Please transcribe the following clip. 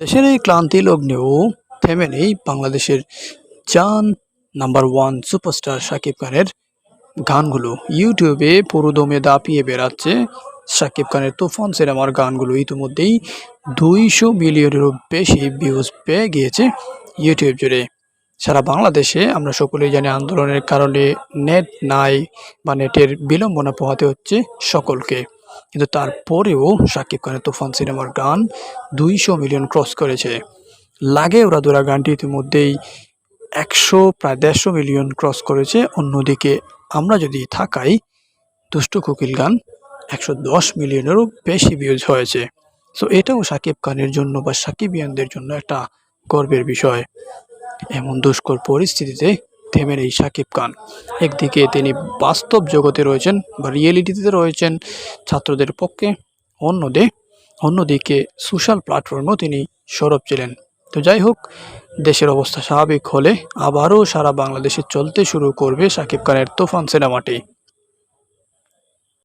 দেশের এই ক্লান্তি লগ্নেও থেমে নেই বাংলাদেশের চান নাম্বার ওয়ান সুপারস্টার শাকিব খানের গানগুলো। ইউটিউবে পুরোদমে দাপিয়ে বেড়াচ্ছে শাকিব খানের তুফান সিনেমার গানগুলো। ইতিমধ্যেই দুইশো মিলিয়নেরও বেশি ভিউজ পেয়ে গিয়েছে ইউটিউব জুড়ে। সারা বাংলাদেশে আমরা সকলেই জানি আন্দোলনের কারণে নেট নাই বা নেটের বিলম্বনা পোহাতে হচ্ছে সকলকে। কিন্তু তারপরেও শাকিব খানের তুফান সিনেমার গান দুইশো মিলিয়ন ক্রস করেছে। লাগে ওরা দোরা গানটি ইতিমধ্যেই একশো, প্রায় দেড়শো মিলিয়ন ক্রস করেছে। অন্যদিকে আমরা যদি থাকাই, দুষ্টু কোকিল গান একশো দশ মিলিয়নেরও বেশি ভিউজ হয়েছে। সো এটাও সাকিব খানের জন্য বা সাকিবিয়ানদের জন্য একটা গর্বের বিষয়। এমন দুষ্কর পরিস্থিতিতে থেমে এই সাকিব খান। একদিকে তিনি বাস্তব জগতে রয়েছেন, বা রিয়েলিটিতে রয়েছেন ছাত্রদের পক্ষে, অন্যদে, অন্যদিকে সোশ্যাল প্ল্যাটফর্মেও তিনি সরব ছিলেন। তো যাই হোক, দেশের অবস্থা স্বাভাবিক হলে আবারও সারা বাংলাদেশে চলতে শুরু করবে সাকিব খানের তোফান সিনেমাটি।